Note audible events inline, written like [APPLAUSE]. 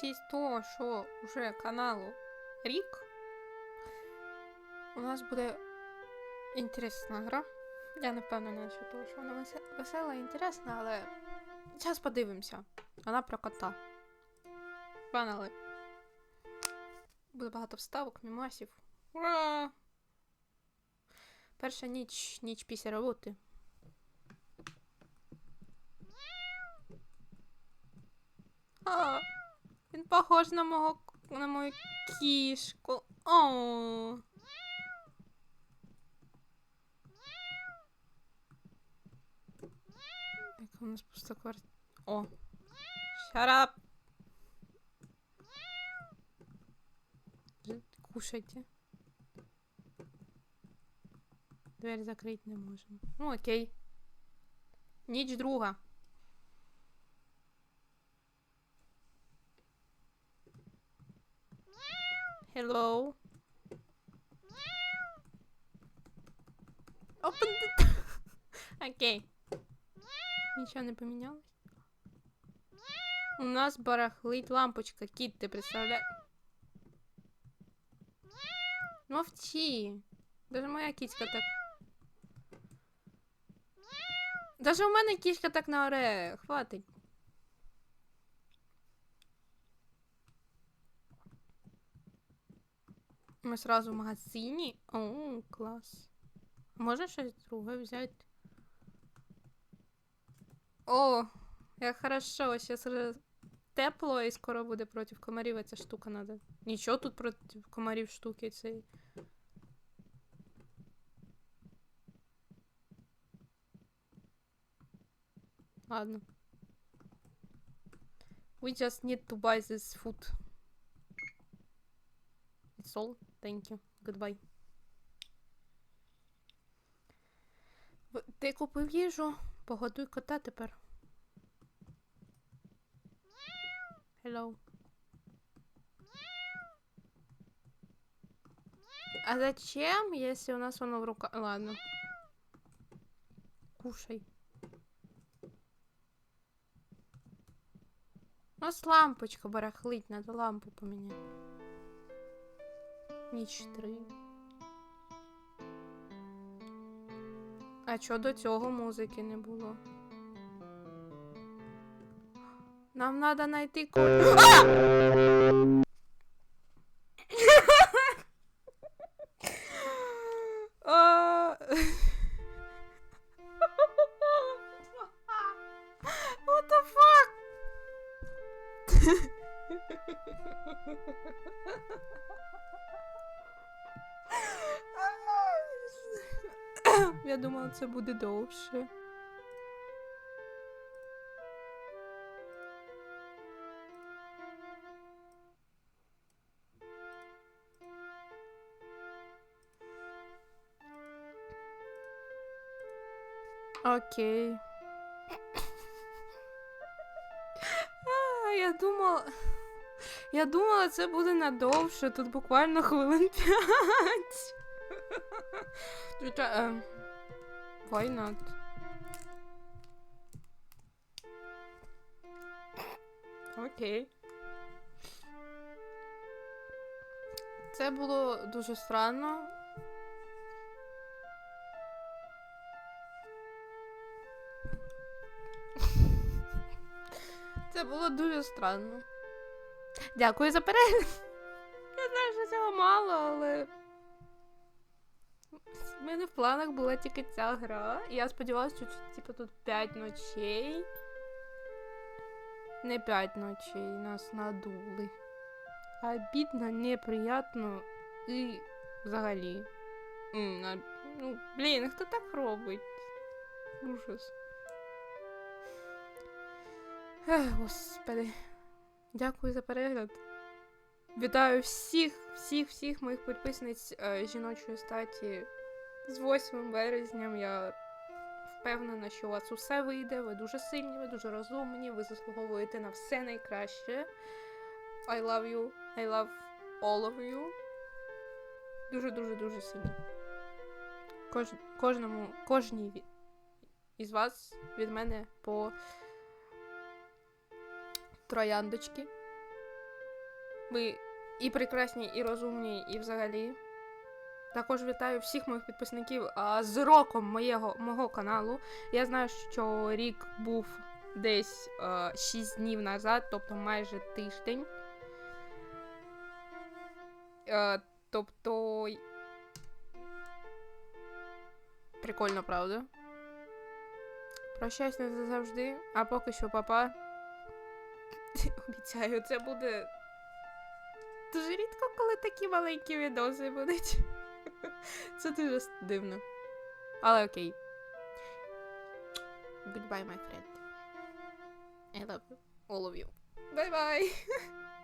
честь того, що вже каналу рік, у нас буде інтересна гра. Я не впевнена, що того, що вона весела і інтересна, але зараз подивимося. Вона про кота. Панали. Буде багато вставок, мімасів. Ура! Перша ніч, ніч після роботи. А, він похож на мого на мою кішку. О. Яка у нас пуста квартира. О. Shut. Кушайте. Дверь закрыть не можем. Ну, окей. Ніч друга. Hello. Open the... [LAUGHS] Окей. Нічого не помінялось? У нас барахлить лампочка. Кіт, ти представляєш? Мовчи. Даже моя кіцька так. Даже у мене кішка так на оре. Хватить. Ми сразу в магазині. О, клас. Можна щось друге взяти? О, як хорошо, сейчас тепло і скоро буде проти комарів ця штука надо. Нічого тут проти комарів штуки цієї. Ладно. We just need to buy this food. It's all. Thank you. Goodbye. Ти купив їжу? Погодуй кота тепер. Hello. А зачем, если у нас оно в руках? Ладно. Кушай. У нас лампочка барахлить, надо лампу поменять. Ніч три. А чо до цього музики не було? Нам надо знайти ко... [LAUGHS] А! [LAUGHS] What the fuck? [LAUGHS] Я думала, це буде довше. Окей. Я думала. Я думала, це буде надовше. Тут буквально хвилин п'ять. [LAUGHS] Тут, е, Why not? Окей. Це було дуже странно. [LAUGHS] Це було дуже странно. Дякую за перегляд. Я знаю, що цього мало, але. У мене в планах була тільки ця гра. Я сподівалася, що типу, тут 5 ночей. Не 5 ночей нас надули. Обідно, неприятно і взагалі. Ну, блін, хто так робить? Ужас. Ех, господи. Дякую за перегляд. Вітаю всіх, всіх, всіх моїх підписниць е, жіночої статі з 8 березням. Я впевнена, що у вас усе вийде. Ви дуже сильні, ви дуже розумні, ви заслуговуєте на все найкраще. I love you. I love all of you. Дуже-дуже дуже сильно. Кож, кожному, кожній із вас від мене по трояндочки. Ви і прекрасні, і розумні, і взагалі. Також вітаю всіх моїх підписників а, з роком моєго, мого каналу. Я знаю, що рік був десь а, 6 днів назад, тобто майже тиждень. Е, тобто. Прикольно, правда? Прощаюсь не завжди, а поки що, папа. [LAUGHS] Обіцяю, це буде. Дуже рідко, коли такі маленькі відоси будуть. [LAUGHS] Це дуже дивно. Але окей. Goodbye, my friend. I love you. All of you. Bye-bye. [LAUGHS]